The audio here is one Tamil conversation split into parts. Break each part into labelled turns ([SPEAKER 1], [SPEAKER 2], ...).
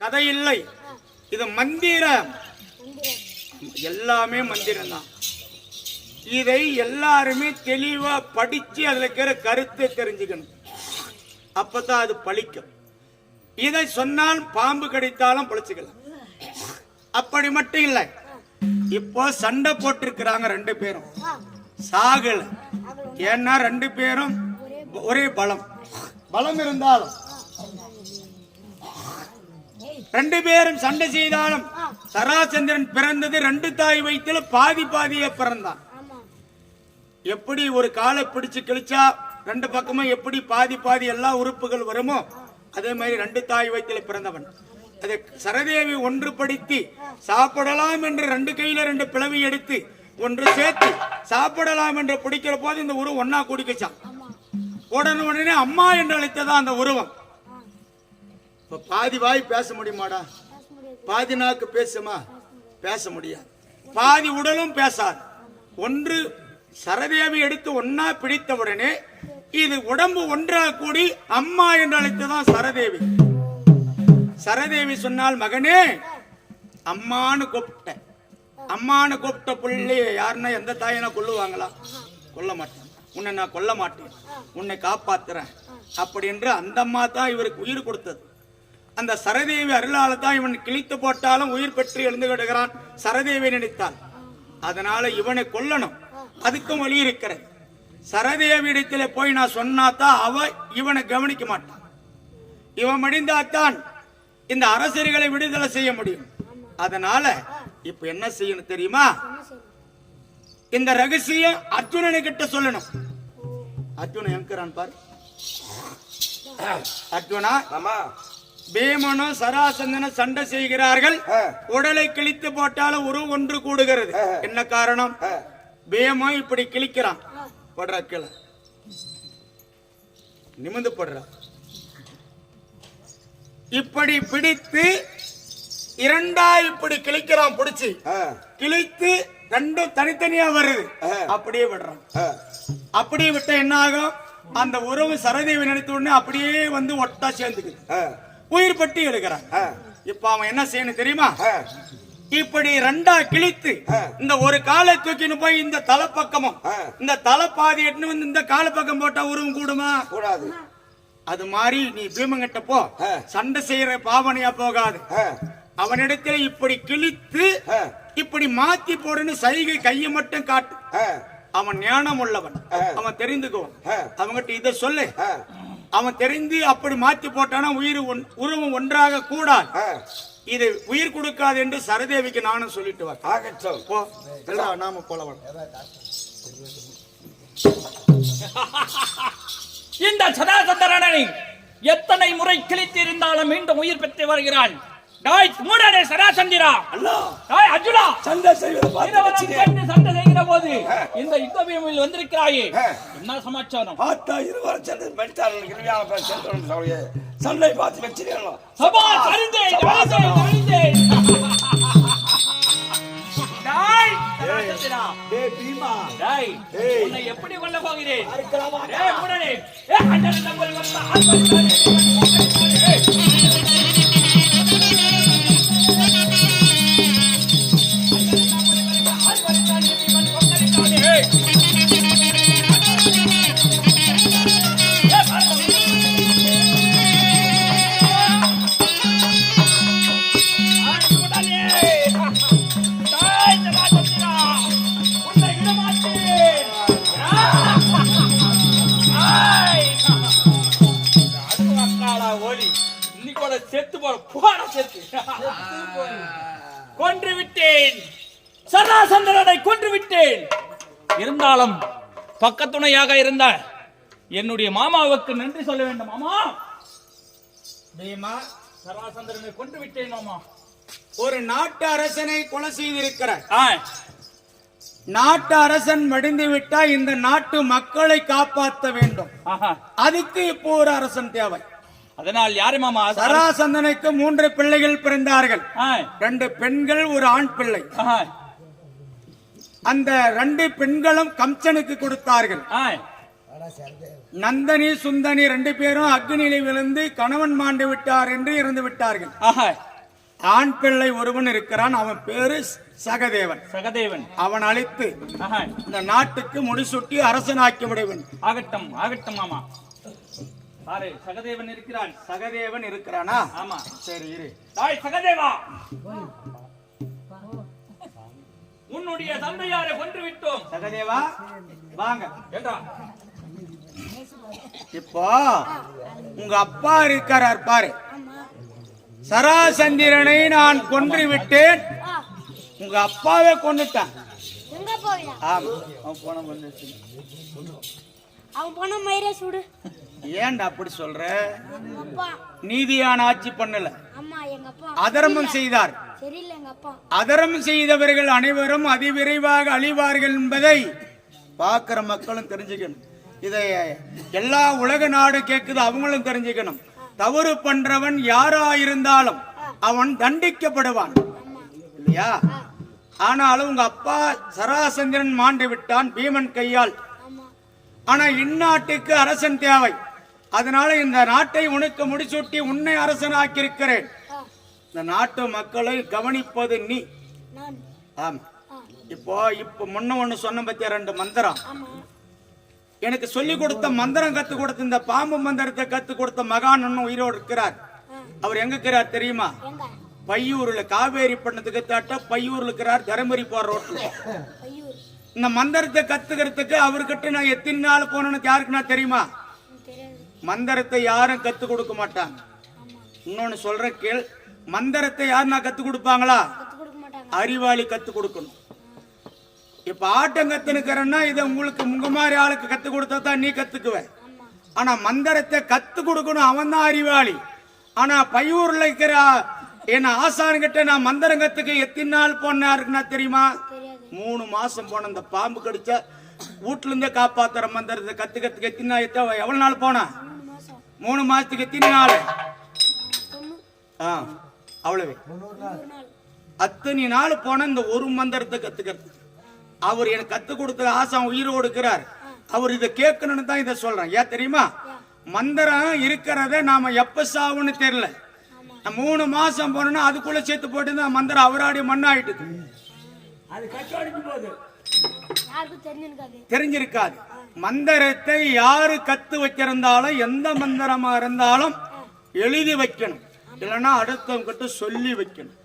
[SPEAKER 1] கதை இல்லை இது மந்திரம். எல்லாமே மந்திரம் தான் இதை எல்லாருமே தெளிவா படிச்சு அதுல இருக்கிற கருத்தை தெரிஞ்சுக்கணும். அப்பதான் அது பழிக்கும். இதை சொன்னால் பாம்பு கடித்தாலும் பழிச்சுக்கலாம். அப்படி மட்டும் இல்லை. இப்போ சண்டை போட்டிருக்கிறாங்க ரெண்டு பேரும். சாகல. ஏன்னா ரெண்டு பேரும் ஒரே பலம். பலம் இருந்தாலும் ரெண்டு பேரும் சண்டை செய்தாலும் சராசந்திரன் பிறந்தது ரெண்டு தாய் வயிற்றுல பாதி பாதியே பிறந்தான். எப்படி ஒரு காலை பிடிச்சு கிழிச்சா ரெண்டு பக்கமும் எப்படி பாதி பாதி எல்லா உறுப்புகள் வருமோ அதே மாதிரி ரெண்டு தாய் வயிற்றுல பிறந்தவன். அதை சரதேவி ஒன்றுபடுத்தி சாப்பிடலாம் என்று ரெண்டு கையில ரெண்டு பிளவி எடுத்து ஒன்று சேர்த்து சாப்பிடலாம் என்று பிடிக்கிற போது இந்த உருவம் ஒன்னா குடிக்கச்சான் உடனே உடனே அம்மா என்று அழைத்ததான் அந்த உருவம். இப்ப பாதி வாய் பேச முடியுமாடா? பாதி நாக்கு பேசுமா? பேச முடியாது. பாதி உடலும் பேசாது. ஒன்று சரதேவி எடுத்து ஒன்னா பிடித்த உடனே இது உடம்பு ஒன்றாக கூடி அம்மா என்று அழைத்துதான் சரதேவி. சரதேவி சொன்னால் மகனே அம்மான்னு கூப்பிட்ட. அம்மான்னு கூப்பிட்ட பிள்ளைய யாருன்னா எந்த தாயினா கொல்லுவாங்களா? கொல்ல மாட்டேன். உன்னை நான் கொல்ல மாட்டேன். உன்னை காப்பாத்துறேன். அப்படி என்று அந்த அம்மா தான் இவருக்கு உயிர் கொடுத்தது. அந்த சரதேவி அருளால தான் இவன் கிழித்து போட்டாலும் உயிர் பெற்று எழுந்து கிடுகிறான் சரதேவி நினைத்தான் அதனால இவனை கொல்லணும். அதுக்கும் வழி இருக்கிறது. சரதேவி இடத்துல போய் நான் சொன்னாதான் அவ இவனை கவனிக்க மாட்டான். இவன் மடிந்தாத்தான் இந்த அரசர்களை விடுதலை செய்ய முடியும். அதனால இப்ப என்ன செய்யணும் தெரியுமா? இந்த ரகசியம் அர்ஜுனனை கிட்ட சொல்லணும். அர்ஜுனன் எங்கிறான் பாரு. அர்ஜுனா
[SPEAKER 2] ஆமா
[SPEAKER 1] பீமனும் சராசந்தனும் சண்டை செய்கிறார்கள். உடலை கிழித்து போட்டாலும் உரு ஒன்று கூடுகிறது. என்ன காரணம்?
[SPEAKER 2] ஆ.
[SPEAKER 1] பீமன் இப்படி கிழிக்கிறான். போடுற கீழே. நிமிந்து போடுற. இப்படி பிடித்து இரண்டா இப்படி கிழிக்கிறான் பிடிச்சு. கிழித்து ரெண்டும் தனித்தனியா வருது. அப்படியே விடுறான். அப்படியே விட்டா என்ன ஆகும்? அந்த உறவு சரதேவி நினைத்த உடனே அப்படியே வந்து ஒட்டா சேர்ந்துக்குது. உயிர் பட்டி எடுக்கிறான் இப்ப அவன் என்ன செய்யணும் தெரியுமா? இப்படி ரெண்டா கிழித்து. இந்த ஒரு காலை தூக்கின்னு போய் இந்த தலைப்பக்கமும்
[SPEAKER 2] ஆ.
[SPEAKER 1] இந்த தலைப்பாதி எட்டுன்னு வந்து இந்த கால பக்கம் போட்டா உருவம் கூடுமா?
[SPEAKER 2] கூடாது.
[SPEAKER 1] அது மாதிரி நீ பீமங்கிட்ட போ. சண்டை செய்யற பாவனையா போகாது. அவனிடத்துல இப்படி கிழித்து இப்படி மாத்தி போடுன்னு சைகை கையை மட்டும் காட்டு. அவன் ஞானம் உள்ளவன். அவன் தெரிந்துக்குவான்.
[SPEAKER 2] ஆ.
[SPEAKER 1] அவன்கிட்ட இத சொல்லு. அவன் தெரிந்து அப்படி மாத்தி போட்டானா உயிர் ஒன்- உருவம் ஒன்றாக கூடாது. இது உயிர் கொடுக்காது என்று சரதேவிக்கு நானும் சொல்லிட்டு வா
[SPEAKER 2] ஆகட்டும்.
[SPEAKER 1] போ இல்லடா, நாம போலவன்.
[SPEAKER 3] இந்த சதாசந்தரனை எத்தனை முறை கிழித்திருந்தாலும் மீண்டும் உயிர் பெற்று வருகிறான். டாய் மூடனே சராசந்திரா டாய் அர்ஜுனா.
[SPEAKER 2] சண்டை செய்வது
[SPEAKER 3] சண்டை செய்கிற போது? இந்த யுத்த பூமியில் வந்திருக்கிறாயே. என்ன சமாச்சாரம்?
[SPEAKER 2] பார்த்தா இருவரும் சேர்ந்து மெடித்தார்கள் கிருமியான பேர் சேர்ந்து சொல்லியே சண்டை பார்த்து வச்சிருக்கணும்
[SPEAKER 3] சபா அறிந்தேன் அறிந்தேன் அறிந்தேன் டாய் சராசந்திரா செத்து போட போட செத்து. கொன்று விட்டேன் சராசந்திரனை கொன்று விட்டேன் இருந்தாலும் பக்கத்துணையாக இருந்த என்னுடைய மாமாவுக்கு நன்றி சொல்ல வேண்டும் மாமா.
[SPEAKER 1] பீமா
[SPEAKER 3] சராசந்திரனை கொன்று விட்டேன் மாமா.
[SPEAKER 1] ஒரு நாட்டு அரசனை கொலை செய்திருக்கிற. நாட்டு அரசன் மடிந்து விட்டா இந்த நாட்டு மக்களை காப்பாற்ற வேண்டும்.
[SPEAKER 3] ஆஹா.
[SPEAKER 1] அதுக்கு இப்போ ஒரு அரசன் தேவை.
[SPEAKER 3] அதனால் யாரு மாமா?
[SPEAKER 1] சராசந்தனுக்கு மூன்று பிள்ளைகள் பிறந்தார்கள். ரெண்டு பெண்கள் ஒரு ஆண் பிள்ளை. அந்த ரெண்டு பெண்களும் கம்சனுக்கு கொடுத்தார்கள். நந்தனி சுந்தனி ரெண்டு பேரும் அக்னியில விழுந்து கணவன் மாண்டு விட்டார் என்று இறந்து விட்டார்கள். ஆண் பிள்ளை ஒருவன் இருக்கிறான். அவன் பேரு சகதேவன்.
[SPEAKER 3] சகதேவன்.
[SPEAKER 1] அவன் அழித்து இந்த நாட்டுக்கு முடிசூட்டி அரசனாக்கி விடுவன்.
[SPEAKER 3] ஆகட்டும் ஆகட்டும் மாமா. பாரு சகதேவன் இருக்கிறான்.
[SPEAKER 1] சகதேவன் இருக்கிறானா?
[SPEAKER 3] ஆமா.
[SPEAKER 1] சரி இரு.
[SPEAKER 3] தாய் சகதேவா! உன்னுடைய தந்தையாரை கொன்று விட்டோம்
[SPEAKER 1] சகதேவா வாங்க.
[SPEAKER 3] என்றா
[SPEAKER 1] இப்போ உங்க அப்பா இருக்கிறார் பாரு. சராசந்திரனை நான் கொன்று விட்டேன் உங்க அப்பாவே கொண்டுட்டான் ஆமா. அவன் போன
[SPEAKER 4] அவன் போன மயிரே சுடு.
[SPEAKER 1] ஏன்டா அப்படி சொல்ற? நீதியான ஆட்சி பண்ணல. அதர்மம் செய்தார். அதர்மம் செய்தவர்கள் அனைவரும் அதிவிரைவாக அழிவார்கள் என்பதை பார்க்கிற மக்களும் தெரிஞ்சுக்கணும். இதை எல்லா உலக நாடு கேட்குது அவங்களும் தெரிஞ்சுக்கணும். தவறு பண்றவன் யாரா இருந்தாலும் அவன் தண்டிக்கப்படுவான். இல்லையா? ஆனாலும் உங்க அப்பா சராசந்திரன் மாண்டு விட்டான் பீமன் கையால். ஆனா இந்நாட்டுக்கு அரசன் தேவை. அதனால இந்த நாட்டை உனக்கு முடிசூட்டி உன்னை அரசனாக்கி இருக்கிறேன்
[SPEAKER 4] ஆ.
[SPEAKER 1] இந்த நாட்டு மக்களை கவனிப்பது நீ. ஆமா. இப்போ இப்போ முன்ன ஒண்ணு சொன்ன பத்தியா ரெண்டு மந்திரம்? எனக்கு சொல்லி கொடுத்த மந்திரம் கத்து கொடுத்த இந்த பாம்பு மந்திரத்தை கத்து கொடுத்த மகான் இன்னும் உயிரோடு இருக்கிறார். அவர் எங்க இருக்கிறார் தெரியுமா? பையூர்ல காவேரி பட்டணத்துக்கு தாட்ட பையூர்ல இருக்கிறார் தருமபுரி போற ரோட்ல. இந்த மந்திரத்தை கத்துக்கிறதுக்கு அவர்கிட்ட நான் எத்தனை நாள் போனேன்னு யாருக்குன்னா தெரியுமா? மந்திரத்தை யாரும் கத்து கொடுக்க மாட்டாங்க.
[SPEAKER 4] ஆமா
[SPEAKER 1] இன்னொன்னு சொல்ற கேள் மந்திரத்தை யாருன்னா கத்து கொடுப்பாங்களா?
[SPEAKER 4] கத்து கொடுக்க மாட்டாங்க
[SPEAKER 1] அறிவாளி கத்து கொடுக்கணும். இப்ப ஆட்டம் கத்துனுக்கிறன்னா இதை உங்களுக்கு உங்க மாதிரி ஆளுக்கு கத்து கொடுத்தா தான் நீ கத்துக்குவ.
[SPEAKER 4] ஆமா
[SPEAKER 1] ஆனா மந்திரத்தை கத்து கொடுக்கணும் அவன் தான் அறிவாளி. ஆனா பையூர்ல இருக்கிற என் ஆசான்கிட்ட நான் மந்திரம் கத்துக்க எத்தனை நாள் போன இருக்குன்னா தெரியுமா மூணு மாசம் போன இந்த பாம்பு கடிச்சா வீட்டுல இருந்தே காப்பாத்துற மந்திரத்தை கத்துக்கிறதுக்கு எத்தனை நாள் எத்த- எவ்வளவு நாள் போன?
[SPEAKER 4] மூணு
[SPEAKER 1] மாசத்துக்கு எத்தனை நாள்?
[SPEAKER 4] தொண்ணூறு
[SPEAKER 1] ஆ அவ்வளவு.
[SPEAKER 4] நாள்
[SPEAKER 1] அத்தனை நாள் போன இந்த ஒரு மந்திரத்தை கத்துக்கிறதுக்கு அவர் எனக்கு கத்து கொடுத்த ஆசான் உயிரோடு இருக்கிறார். அவர் இதை கேட்கணும்னு தான் இதை சொல்றேன். ஏன் தெரியுமா? மந்திரம் இருக்கிறத நாம எப்ப சாவுன்னு தெரியல. நான் மூணு மாசம் போனோம்னா அதுக்குள்ள சேர்த்து போட்டு தான் மந்திரம் அவராடி மண்ணாயிட்டு
[SPEAKER 4] யாருக்கும் போகுது
[SPEAKER 1] தெரிஞ்சிருக்காது. மந்திரத்தை யாரு கத்து வச்சிருந்தாலும் எந்த மந்திரமா இருந்தாலும் எழுதி வைக்கணும். இல்லைன்னா அடுத்தவங்க கிட்ட சொல்லி வைக்கணும்.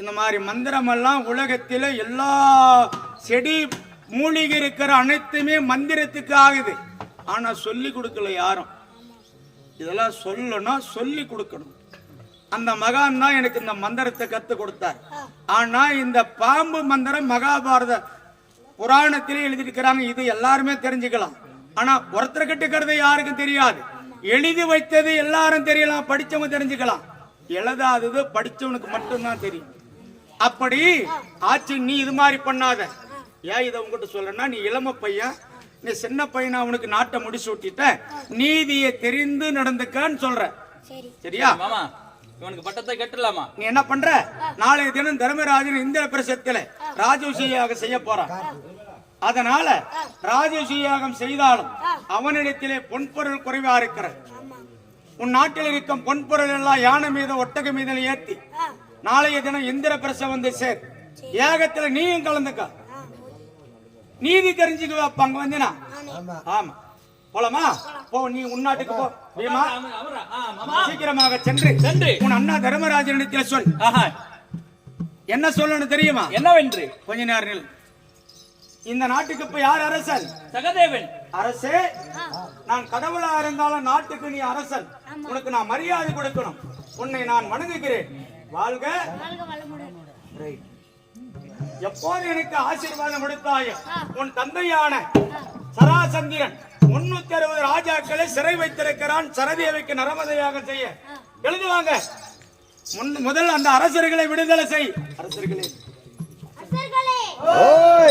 [SPEAKER 1] இந்த மாதிரி மந்திரமெல்லாம் உலகத்தில் எல்லா செடி மூலிகை இருக்கிற அனைத்துமே மந்திரத்துக்கு ஆகுது. ஆனா சொல்லி கொடுக்கல யாரும். இதெல்லாம் சொல்லணும் சொல்லி கொடுக்கணும். அந்த மகான் தான் எனக்கு இந்த மந்திரத்தை கத்து கொடுத்தார். ஆனா இந்த பாம்பு மந்திரம் மகாபாரத புராணத்திலே எழுதியிருக்கிறாங்க. இது எல்லாருமே தெரிஞ்சுக்கலாம். ஆனா ஒருத்தர் கிட்ட யாருக்கும் தெரியாது. எழுதி வைத்தது எல்லாரும் தெரியலாம் படிச்சவங்க தெரிஞ்சுக்கலாம். எழுதாதது படிச்சவனுக்கு மட்டும்தான் தெரியும். அப்படி ஆச்சு நீ இது மாதிரி பண்ணாத. ஏன் இதை உங்ககிட்ட சொல்றேன்னா நீ இளம பையன் நீ சின்ன பையனா அவனுக்கு நாட்டை முடிச்சு விட்டுட்ட நீதியை தெரிந்து நடந்துக்கன்னு சொல்ற.
[SPEAKER 4] சரி.
[SPEAKER 1] சரியா?
[SPEAKER 3] மாமா இவனுக்கு பட்டத்தை கட்டலாமா?
[SPEAKER 1] நீ என்ன பண்ற? நாளைய தினம் தர்மராஜன் இந்திர பிரசத்துல ராஜோஷியாக செய்ய போறான் அதனால ராஜோஷியாகம் செய்தாலும் அவனிடத்திலே பொன்பொருள் குறைவா இருக்கிற உன் நாட்டில் இருக்கும் பொன்பொருள் எல்லாம் யானை மீது ஒட்டக மீது ஏத்தி நாளைய தினம் இந்திர பிரச வந்து சேர். ஏகத்துல நீயும் கலந்துக்க. நீதி தெரிஞ்சுக்குவ அப்ப அங்க வந்தினா ஆமா. போலாமா? போ நீ உன்னாட்டுக்கு போ.
[SPEAKER 3] மாமா.
[SPEAKER 1] சீக்கிரமாக சென்று.
[SPEAKER 3] சென்று.
[SPEAKER 1] உன் அண்ணா தர்மராஜனிடத்தில் சொல்.
[SPEAKER 3] ஆஹா.
[SPEAKER 1] என்ன சொல்லணும் தெரியுமா?
[SPEAKER 3] என்னவென்று?
[SPEAKER 1] கொஞ்ச நேரம் நில். இந்த நாட்டுக்கு இப்ப யார் அரசன்?
[SPEAKER 3] சகதேவன்.
[SPEAKER 1] அரசே? நான் கடவுளா இருந்தாலும் நாட்டுக்கு நீ அரசன். உனக்கு நான் மரியாதை கொடுக்கணும். உன்னை நான் வணங்குகிறேன். வாழ்க.
[SPEAKER 4] வாழ்க வளமுடன்.
[SPEAKER 1] எப்போது எனக்கு ஆசீர்வாதம் கொடுத்தாயோ உன் தந்தையான சராசந்திரன் முன்னூத்தி அறுபது ராஜாக்களை சிறை வைத்திருக்கிறான் சரதேவிக்கு நரமதையாக செய்ய. எழுதுவாங்க முன்- முதல் அந்த அரசர்களை விடுதலை செய். அரசர்களே.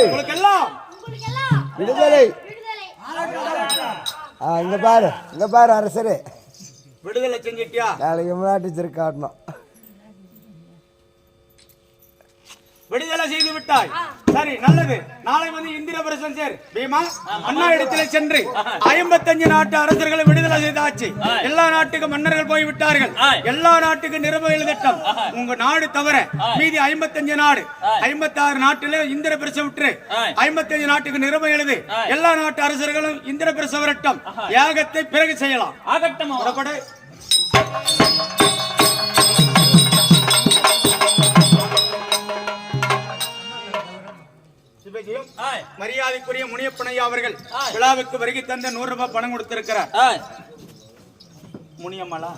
[SPEAKER 1] உங்களுக்கு எல்லாம்
[SPEAKER 4] உங்களுக்கு எல்லாம்
[SPEAKER 5] விடுதலை. இங்க பாரு இங்க பாரு அரசரே.
[SPEAKER 1] விடுதலை செஞ்சிட்டியா?
[SPEAKER 5] நாளைக்கு முன்னாடி காட்டணும்.
[SPEAKER 1] விடுதலை செய்து விட்டாய். சரி நல்லது. நாளை வந்து இந்திரபிரசன் சேர். பீமா அண்ணா இடத்துல சென்று ஐம்பத்தஞ்சு நாட்டு அரசர்களை விடுதலை செய்தாச்சு. எல்லா நாட்டுக்கு மன்னர்கள் போய் விட்டார்கள். எல்லா நாட்டுக்கு நிரம்ப எழுதட்டம். உங்க நாடு தவிர மீதி ஐம்பத்தஞ்சு நாடு. ஐம்பத்தாறு நாட்டுல இந்திர பிரசம் விட்டுரு
[SPEAKER 3] ஆய்.
[SPEAKER 1] ஐம்பத்தஞ்சு நாட்டுக்கு நிரம்ப எழுது. எல்லா நாட்டு அரசர்களும் இந்திர பிரசம் வரட்டும் யாகத்தை பிறகு செய்யலாம்.
[SPEAKER 3] ஆகட்டும்?
[SPEAKER 1] புறப்படு மரியாதைக்குரிய முனியப்பனையா அவர்கள். விழாவுக்கு வருகை தந்த நூறு ரூபாய் பணம் கொடுத்திருக்கிறார். முனியம்மாளா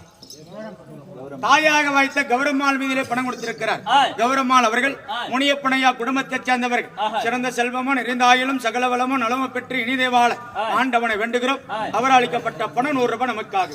[SPEAKER 1] தாயாக வாய்த்த கௌரம்மாள் மீதிலே பணம் கொடுத்திருக்கிறார். கௌரம்மாள் அவர்கள். முனியப்பனையா குடும்பத்தைச் சேர்ந்தவர்கள். சிறந்த செல்வமும் நிறைந்த ஆயுளும் சகல வளமும் நலமும் பெற்று இனிதே வாழ ஆண்டவனை வேண்டுகிறோம் அவர் அளிக்கப்பட்ட பணம் நூறு ரூபாய் நமக்காக